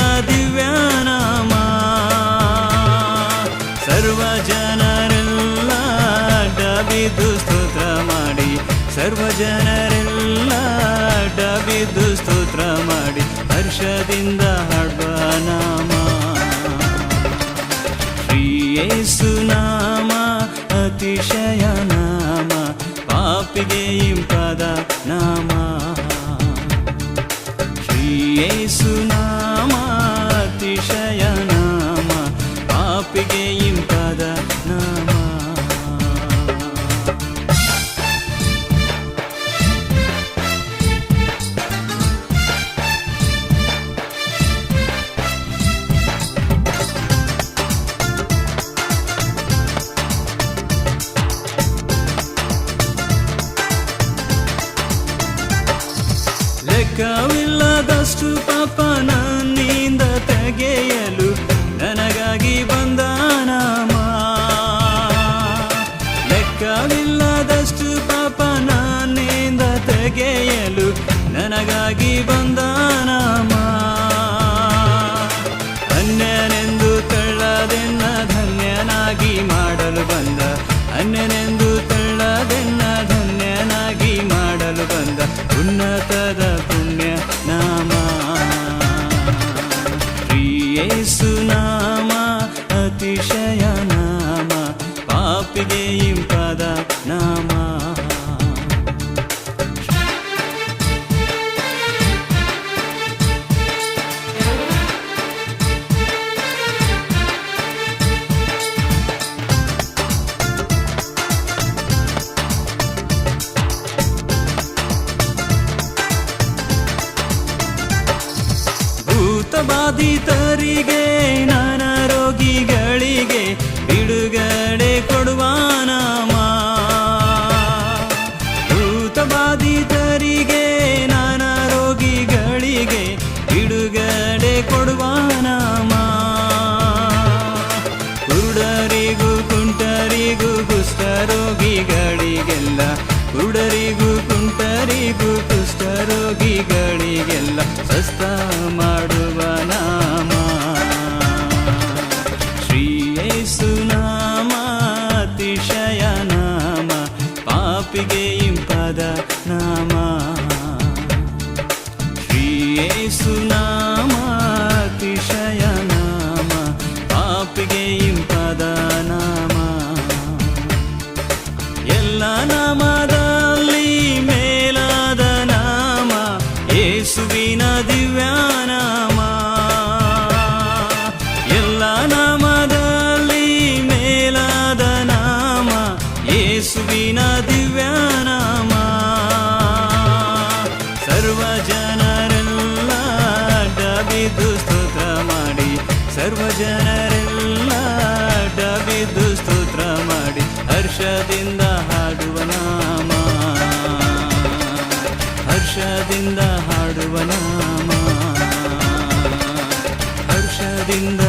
ಯೇಸುವಿನ ದಿವ್ಯಾನಾಮ ಸರ್ವ ಜನರೆಲ್ಲ ಡಬಿದು ಸ್ತೋತ್ರ ಮಾಡಿ ಸರ್ವ ಜನರೆಲ್ಲ ಡಬಿದು ಸ್ತೋತ್ರ ಮಾಡಿ ಹರ್ಷದಿಂದ ಹಾಡುವ ನಾಮ ಶ್ರೀಯೇಸು ನಾಮ ಅತಿಶಯ ನಾಮ ಪಾಪಿಗೆ ಇಂಪದ ನಾಮ ಶ್ರೀಯೇಸು ನಾಮ ಲೆಕ್ಕವಿಲ್ಲದಷ್ಟು ಪಾಪ ನನ್ನಿಂದ ತೆಗೆಯಲು ನನಗಾಗಿ ಬಂದ ನಾಮ ಲೆಕ್ಕವಿಲ್ಲದಷ್ಟು ಪಾಪ ನನ್ನಿಂದ ತೆಗೆಯಲು ನನಗಾಗಿ ಬಂದ ರೋಗಿಗಳಿಗೆಲ್ಲ ಕುಡರಿಗೂ ಕುಂಟರಿಗೂ ಕುಷ್ಠರೋಗಿಗಳಿಗೆಲ್ಲ ಸಸ್ತ ಜನರೆಲ್ಲ ಡಬಿದು ಸ್ತೋತ್ರ ಮಾಡಿ ಹರ್ಷದಿಂದ ಹಾಡುವ ನಾಮ. ಹರ್ಷದಿಂದ ಹಾಡುವ ನಾಮ. ಹರ್ಷದಿಂದ